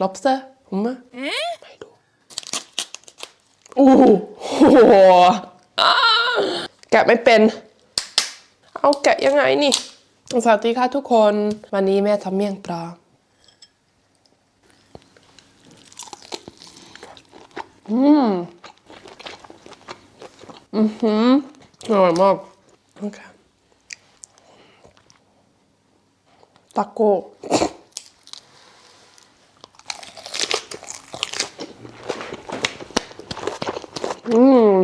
lobster ผมไหมไม่รู้โอ้โหอ้าแกะไม่เป็น เอาแกะยังไงนี่ สวัสดีค่ะทุกคน วันนี้แม่ทำเมี่ยงปลาอืม อือหืออร่อยมากโอเคตาโก้ อืม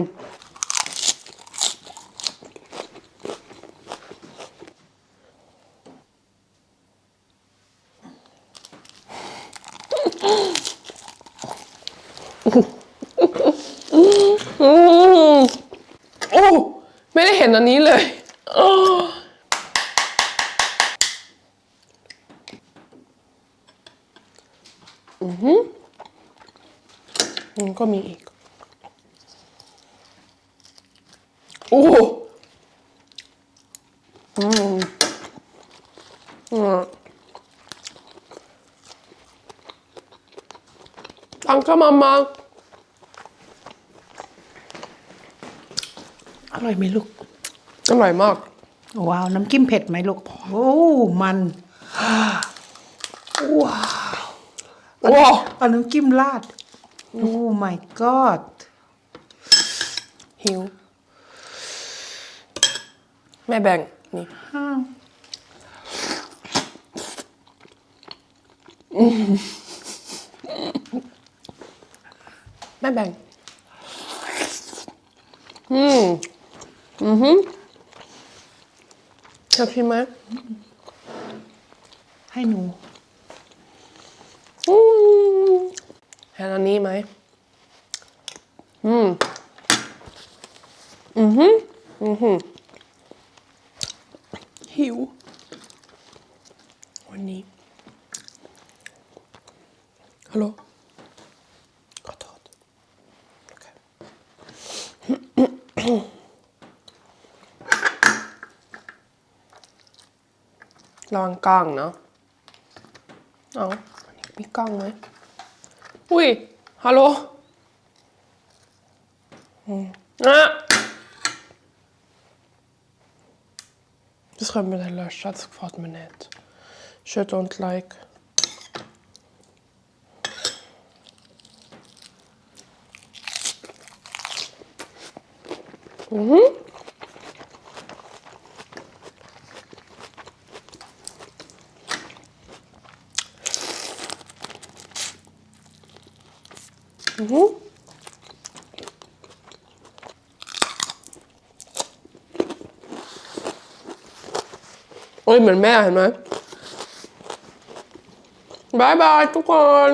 อืมโอ้ไม่ได้เห็นอันนี้เลยอ้ออือหือมันก็มีอีก โอ้อืมอืม Danke, Mama. อร่อยไหมลูก อร่อยมาก ว้าว น้ำจิ้มเผ็ดไหมลูก โอ้ มัน ว้าวว้าวเอาน้ำจิ้มราด โอ้ my god หิว แม่แบ่งนี่แม่แบ่งอืม อือหือชอบชิมไหมให้หนูอืมเห็นอันนี้ไหม อืม อือหืออือหือหิว วันนี้ฮัลโหล ขอโทษโอเค ระวังกล้างเนาะเอาอันนี้มีกล้องไหมอุ้ยฮัลโหลอืมอะ Det ska med det lösa, det ska få ett minut. Kött och like. Mhm. Mhm. Oj, เหมือนแม่เห็นไหมบายบายทุกคน